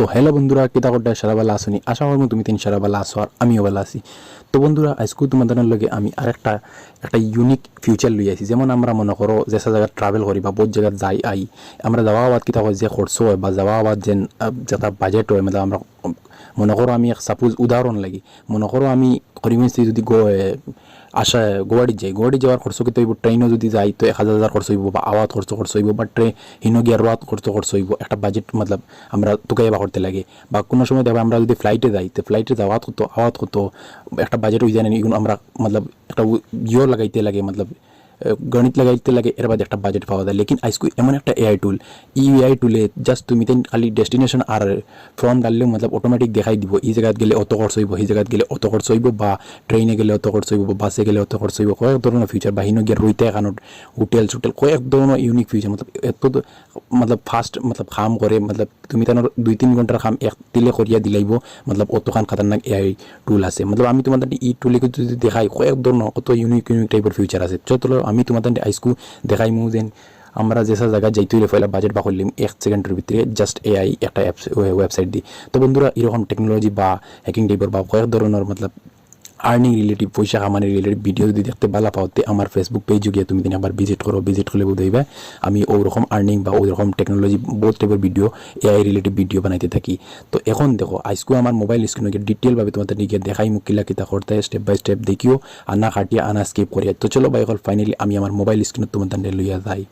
তো হ্যালো বন্ধুরা কিতা করতে সারা বেলা আসনি আশা করব তুমি তিন সারা বেলা আসো আর আমিও বেলা আছি। তো বন্ধুরা আজকেও তোমাদের লগে আমি আরেকটা একটা ইউনিক ফিউচার লই আছি। যেমন আমরা মনে করো যে জায়গায় ট্রাভেল করি বা বহুত জায়গায় যাই আই। আমরা যাওয়া আবাদ কিতা হয় যে খরচ হয় বা যাওয়া আবাদ আহ, যেটা বাজেট হয় মানে আমরা মনে করো আমি এক সাপোজ উদাহরণ লাগি। মনে করো আমি করিমেন্সি যদি আসা গুয়াহাটি যাই গুয়াহাটি যাওয়ার খরচ কিন্তু হইব? ট্রেনও যদি যাই তো এক হাজার হাজার খরচ হইব বা আওয়াত খরচ খরচ হইব বা ট্রেন হিনো গিয়ার রাত খরচ খরচ হইব। একটা বাজেট মতলব আমরা তুকাইবা করতে লাগে। বা কোনো সময় দেখবে আমরা যদি ফ্লাইটে যাই, তো ফ্লাইটে যাওয়াত হতো আওয়াত হতো একটা বাজেট হয়ে যায় না আমরা মতলব একটা ইয়ে লাগাইতে লাগে, মতলব গণিত লাগাইতে লাগে, এর বাদে একটা বাজেট পাওয়া যায়। লেকিন আজকে এমন একটা এআই টুল এই এআই টুলে জাস্ট তুমি তেন খালি ডেস্টিনেশন আর ফর্ম ডাললেও মতলব অটোমেটিক দেখাই দিব, এই জায়গাত গেলে অত খরচ হইব, এই জায়গাত গেলে অত খরচ হইব, বা ট্রেনে গেলে অত খরচ হইব বাসে গেলে অত খরচ হইব, কয়েক ধরনের ফিউচার বা হিনো গিয়ে রইতে এখানোর হোটেল সুটেল কয়েক ধরনের ইউনিক ফিউচার মতলব এত মতলব ফাস্ট মতলব খাম করে মতলব তুমি তেন দুই তিন ঘণ্টার খাম এক দিলে করিয়া দিলাইব, মতলব অতখান খাতারনাক এআই টুল আছে। মতলব আমি তোমাদের এই টুলে যদি দেখাই, কয়েক ধরনের কত ইউনিক ইউনিক টাইপের ফিউচার আছে। চলো আমি তোমাদের আইসকু দেখাই মু যেন আমরা যেসা জায়গায় যাইতে হইলে পয়লা বাজেট বা করলিম এক সেকেন্ডের ভিতরে জাস্ট এআই একটা অ্যাপস ওয়েবসাইট দিই তো বন্ধুরা, এরকম টেকনোলজি বা হ্যাকিং টাইপের বা কয়েক ধরনের, মতলব আর্নিং রিলেটিভ পয়সা কামানি রিলেটিভ ভিডিও যদি দেখতে ভালো পাওতে আমার ফেসবুক পেজ গিয়ে তুমি দিন আবার ভিজিট করো ভিজিট করলে বুঝাইবে আমি ওরকম আর্নিং বা ওইরকম টেকনোলজি বহুত টাইপের ভিডিও এআই রিলেটিভ ভিডিও বানাইতে থাকি। তো এখন দেখো, আজকেও আমার মোবাইল স্ক্রিনে ডিটেলভাবে তোমাদের দিকে দেখাই মুখ কিলা কিতা করতে স্টেপ বাই স্টেপ দেখিও আনা কাটিয়া আনা স্কিপ করিয়া। তো চলো ভাই ফাইনালি আমি আমার মোবাইল স্ক্রিনে তোমাদের লইয়া যাই।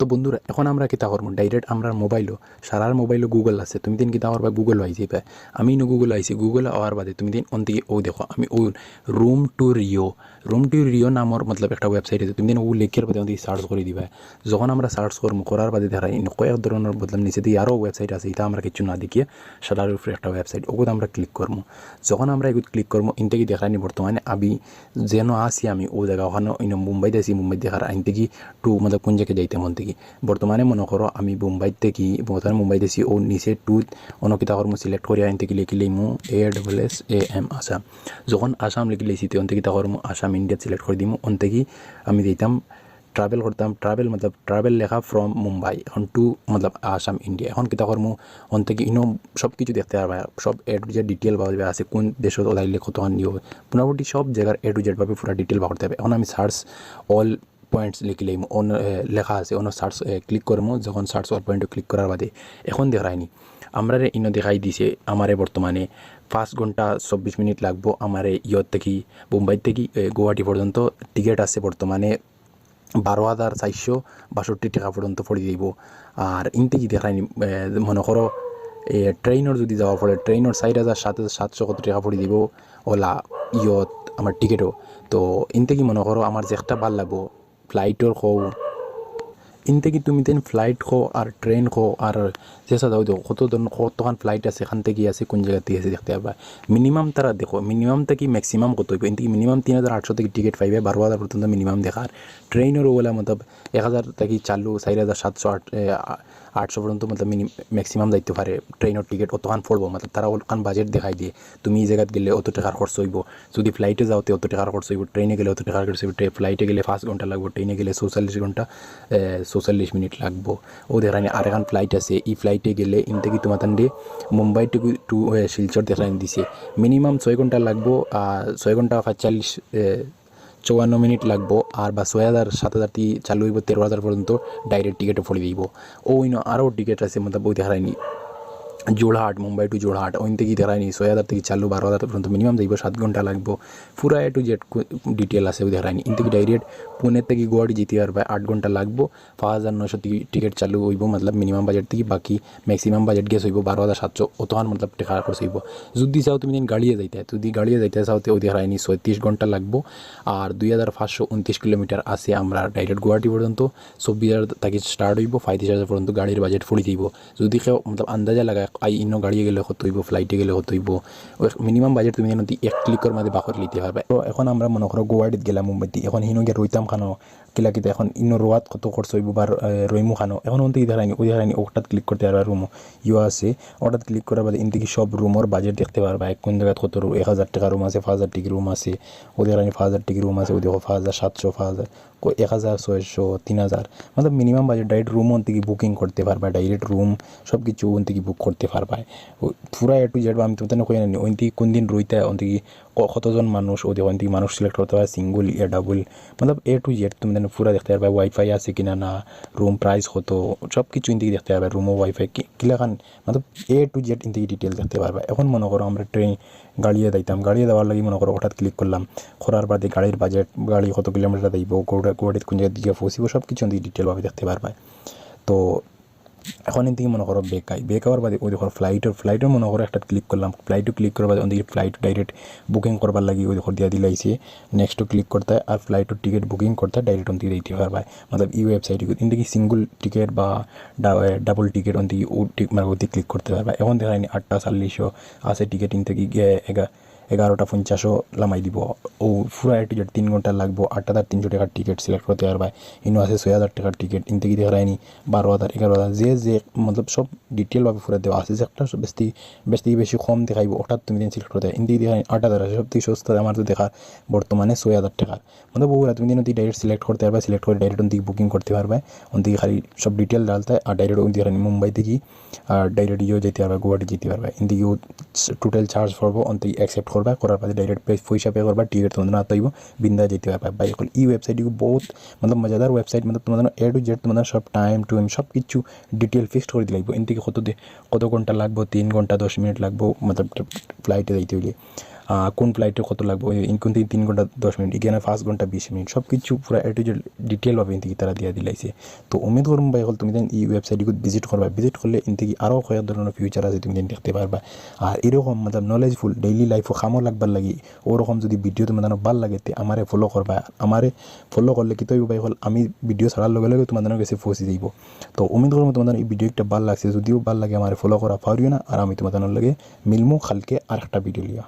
তো বন্ধুরা, এখন আমরা কিতা করব? ডাইরেক্ট আমরা মোবাইলও সারার মোবাইলও গুগল আছে। তুমি দিন কিতা করবা গুগল আই যাইবা। আমি নো গুগল আইছি গুগল আওয়ার বাদে তুমি দিন অন্তিকে ও দেখো। আমি ও room to Rio room to Rio নামর মতলব একটা ওয়েবসাইট আছে। তুমি দিন ও লেখার বাদে অন্তিকে সার্চ করে দিবা। যখন আমরা সার্চ করব করার বাদে ইন কয়েক ধরনের বদলাম নিচে দিয়ে আরও ওয়েবসাইট আছে এটা আমরা কিছু না দেখিয়ে সারার উপরে একটা ওয়েবসাইট ওগুলো আমরা ক্লিক করব। যখন আমরা এগুলো ক্লিক করব, ইনতে দেখায়নি বর্তমানে আমি যেন আসি আমি ও জায়গা ওখানে ইন মুম্বাইতে আছি মুম্বাই দেখার আইন থেকে টু মতলব কোন জায়গায় যাইতে মন থেকে বর্তমানে মনে করো আমি মুম্বাই থেকে বর্তমানে মুম্বাই দেখছি ও নিচে টুত অনকিতা কর্ম সিলেক্ট করি আইন থেকে লিখিলে মু A double S A M Assam যখন আসাম লিখি লিখছি তো অন্তে কিতা কর্ম আসাম ইন্ডিয়া সিলেক্ট করে দিমু। অন্তে কি আমি দিতাম ট্রাভেল করতাম ট্রাভেল মতলব ট্রাভেল লেখা ফ্রম মুম্বাই। এখন টু মতলব আসাম ইন্ডিয়া এখন কিতা কর্ম অন থেকে ইনো সব কিছু দেখতে পারবা সব এ টু জেড ডিটেল পাওয়া আছে কোন দেশত ওলাইলে কতক্ষণ নিয়ে হবে মোটামুটি সব জায়গার এ টু জেড ভাবে পুরো ডিটেল পাওয়া যাবে এখন আমি সার্চ অল পয়েন্টস লিখিলেই অন লেখা আছে, অন্য সার্চ ক্লিক করব যখন সার্চ অল পয়েন্টে ক্লিক করার বাদে এখন দেখায়নি। আমরা ইনো দেখাই দিছে আমারে বর্তমানে পাঁচ ঘণ্টা চব্বিশ মিনিট লাগবো আমারে ইয়ত থেকে মুম্বাই থেকে গুয়াহাটি পর্যন্ত টিকিট আছে বর্তমানে বারো হাজার চারশো বাষট্টি টাকা পর্যন্ত পড়ে দিব আর ইনতে কি দেখায়নি মনে করো এ ট্রেইনের যদি যাওয়া পড়ে ট্রেইনের চার হাজার সাত হাজার সাতশো কত টাকা পড়ে দিব ওলা ইয়ত আমার টিকিটও তো ইনতে কি মনে করো আমার যে একটা ভালো লাগবো ফ্লাইটৰ হওক ইনতে তুমি তেন ফ্লাইট খো আর ট্রেন খো আর যেসা যাও দেখো কত ধরনের কতখান ফ্লাইট আছে এখান থেকে আছে কোন জায়গা থেকে আছে দেখতে পাবা মিনিমাম তারা দেখো মিনিমাম থেকে ম্যাক্সিমাম কত হইব ইনতে মিনিমাম তিন হাজার আটশো থেকে টিকিট পাইবে বারো হাজার পর্যন্ত মিনিমাম দেখার ট্রেনেরও বলে মতলব এক হাজার থেকে চালু চার হাজার সাতশো আট আটশো পর্যন্ত মতলব মিনি ম্যাক্সিমাম যাইতে পারে ট্রেনের টিকিট অতখান পড়ব মতলব তারা ওখান বাজেট দেখাই দিয়ে তুমি এই জায়গাত গেলে অত টাকার খরচ হইব যদি ফ্লাইটে যাওতে অত টাকার খরচ হইব ট্রেনে গেলে অত টাকার খরচ হইব ফ্লাইটে গেলে পাঁচ ঘণ্টা লাগবে ট্রেনে গেলে চৌচল্লিশ ঘণ্টা চৌচল্লিশ মিনিট লাগবো। ও দেখানি আর এখন ফ্লাইট আছে। এই ফ্লাইটে গেলে ইন থেকে তোমার তান্ডে মুম্বাই টু টু শিলচর দেখানি দিছে। মিনিমাম ছয় ঘণ্টা লাগবো ছয় ঘণ্টা পাঁচচল্লিশ চৌয়ান্ন মিনিট লাগবো, আর বা ছয় হাজার সাত হাজার থেকে চালু হইব তেরো হাজার পর্যন্ত ডাইরেক্ট টিকিটে পড়ে দিব ও ইন আরও টিকিট আছে মতলব ওই দেখায়নি জোড়হাট, মুম্বাই টু জোড়হাট ওইন থেকে দেখায়নি ছয় হাজার থেকে চালু, বারো হাজার পর্যন্ত মিনিমাম যাইব সাত ঘণ্টা লাগবো। পুরা এ টু জেড ডিটেল আছে দেখায়নি ইন থেকে ডাইরেক্ট পুনে থেকে গুয়াহাটি যেতে পারবে, আট ঘণ্টা লাগবো। পাঁচ হাজার নশো টিকিট চালু হইব, মতলব মিনিমাম বাজেট থেকে বাকি ম্যাক্সিমাম বাজেট গেস হইব, বারো হাজার সাতশো অতহান মতলব টাকা খরচ হইব। যদি চাও তুমি দিন গাড়িয়ে যাইতে, যদি গাড়িয়ে যাইতে চাও তো ওই দেখায়নি ছয়ত্রিশ ঘণ্টা লাগবো। আর দুই হাজার পাঁচশো উনত্রিশ কিলোমিটার আছে আমরা ডাইরেক্ট গুয়াহাটি পর্যন্ত। চব্বিশ হাজার থেকে স্টার্ট হইব, পঁয়ত্রিশ হাজার পর্যন্ত গাড়ির বাজেট ফুড়ি দিব। যদি কেউ মতলব আন্দাজা লাগায় আই ইনো গাড়িয়ে গেলে কত হইব ফ্লাইটে গেলে কত হইব মিনিমাম বাজেট তুমি যেন এক ক্লিকের মধ্যে বাকর লিতে পারবে। তো এখন আমরা মনে করো গুয়াহাটিত গেলাম, মুম্বাইতে। এখন হিনো গিয়ে রইতাম খানো, কিলা কিতা, এখন ইনো রোয়াত কত খরচ হইব বা রইমু খানো। এখন ওন থেকে দেখায়নি ওই দেখায়নি ওটাত ক্লিক করতে পারবা রুম ইউ আছে ওটাত ক্লিক করার বাদে ইন থেকে সব রুমের বাজেট দেখতে পারবা। কোন জায়গায় কত রুম এক হাজার টাকা রুম আছে, পাঁচ হাজার টিকি রুম আছে ওদের রানি পাঁচ হাজার টিকি রুম আছে ওদের পাঁচ হাজার সাতশো, পাঁচ হাজার এক হাজার ছয়শো, তিন হাজার মানে মিনিমাম বাজেট ডাইরেক্ট রুম ওন থেকে বুকিং করতে পারবা ডাইরেক্ট রুম সব কিছু ওন থেকে বুক করতে দেখতে পারবাই। পুরা এ টু জেড বা আমি তোমাদের কই জানি ওইদিকে কোন দিন রইতে ওইদিকে কতজন মানুষ ওদের ওইদিকে মানুষ সিলেক্ট করতে হয় সিঙ্গল এ ডাবল মতলব এ টু জেড তোমাদের পুরা দেখতে পারবে ওয়াইফাই আছে কি না না রুম প্রাইস কত সব কিছু ইন্দিকে দেখতে পারবে রুমও ওয়াইফাই কিলাখান মতলব এ টু জেড ইন্দিকে ডিটেল দেখতে পারবে এখন মনে করো আমরা ট্রেন গাড়িয়ে দিতাম গাড়িয়ে দেওয়ার লাগে মনে করো হঠাৎ ক্লিক করলাম, খরার বাদে গাড়ির বাজেট গাড়ি কত কিলোমিটার দেব গোটা গোয়াটির কোন জায়গার দিয়ে পৌঁছিব সব কিছু ইন্দিকে ডিটেলভাবে দেখতে পারবে তো এখন এদিকে মনে করো বেক আই বেক হওয়ার বাদে ওই দেখো ফ্লাইটের ফ্লাইটের মনে করো একটা ক্লিক করলাম। ফ্লাইটও ক্লিক করার বাদে ওদিকে ফ্লাইট ডাইরেক্ট বুকিং করবার লাগি ওই দেখো দিয়া দিলাইছে নেক্সটও ক্লিক করতে হয় আর ফ্লাইটের টিকিট বুকিং করতে হয় ডাইরেক্ট ওদিকে দিতে পারবে মতলব এই ওয়েবসাইটে ইন্দিকে সিঙ্গল টিকিট বা ডাবল টিকিট ওদিকে ও মানে ওদিকে ক্লিক করতে পারবে এখন দেখা আটটা চাল্লিশও আছে টিকিট ইন থেকে এগা এগারোটা পঞ্চাশও লামাই দিব। ও পুরা এ টিকিট, তিন ঘণ্টা লাগবো আট হাজার তিনশো টাকার টিকিট সিলেক্ট করতে পারবা ইনো আছে ছয় হাজার টাকার টিকিট ইন থেকে দেখা যায়নি বারো হাজার, এগারো হাজার, যে যে মতলব সব ডিটেলভাবে পুরো দেওয়া আছে, যে একটা বেশি বেশি বেশি কম দেখাইব ওটা তুমি দিন সিলেক্ট করতে ইন থেকে দেখা আট হাজার আছে সব থেকে সস্তা আমার তো দেখা বর্তমানে ছয় হাজার টাকার মতলব ওগুলো তুমি দিন ডাইরেক্ট সিলেক্ট করতে পারবে সিলেক্ট করে ডাইরেক্ট ওন থেকে বুকিং করতে পারবে। ওন থেকে খালি সব ডিটেল ডালতে আর ডাইরেক্ট ওন থেকে মুম্বাই থেকে আর ডাইরেক্ট ইয়েও যেতে পারবে, গুয়াহাটি যেতে পারবে। ইন থেকে টোটাল চার্জ করব অন থেকে অ্যাকসেপ্ট করবা, করার পরে ডাইরেক্ট পয়সা পে করবা টিকিট তোমাদের হাতে হইব বিন্দা যেতে পারবা এখন এই ওয়েবসাইটটি বহুত মতলব মজাদার ওয়েবসাইট মানে তোমাদের এ টু জেড তোমাদের সব টাইম টু এম সব কিছু ডিটেল ফিক্সড করে দিলাইব। এন কত কত ঘণ্টা লাগবে, তিন ঘণ্টা, দশ মিনিট লাগবে, মতলব ফ্লাইটে যাইতে হইলে। কোন ফ্লাইটে কত লাগবে কোন থেকে তিন ঘণ্টা, দশ মিনিট, এখানে পাঁচ ঘণ্টা, বিশ মিনিট সব কিছু পুরো এ টু জেড ডিটেলভাবে ইন তারা দিয়া দিলাইছে। তো উমেদ করুন ভাই তুমি দেন এই ওয়েবসাইটগুলো ভিজিট করবা। ভিজিট করলে ইন থেকে আরও কয়েক ধরনের ফিউচার আছে তুমি দেন দেখতে পারবা। আর এরকম মানে নলেজফুল ডেইলি লাইফও খামো লাগবার লাগি, ওরকম যদি ভিডিও তোমাদের ভালো লাগে তে আমারে ফলো করবা। আমারে ফলো করলে কি তৈব ভাই হল, আমি ভিডিও ছাড়ার লগে লগে তোমাদের কাছে পৌঁছে যাইব। তো উমেদ করব তোমাদের এই ভিডিও একটা ভালো লাগছে, যদিও ভালো লাগে আমার ফলো করা, পারিও না, আর আমি তোমাদের লগে মিলমু কালকে আর একটা ভিডিও লিয়া।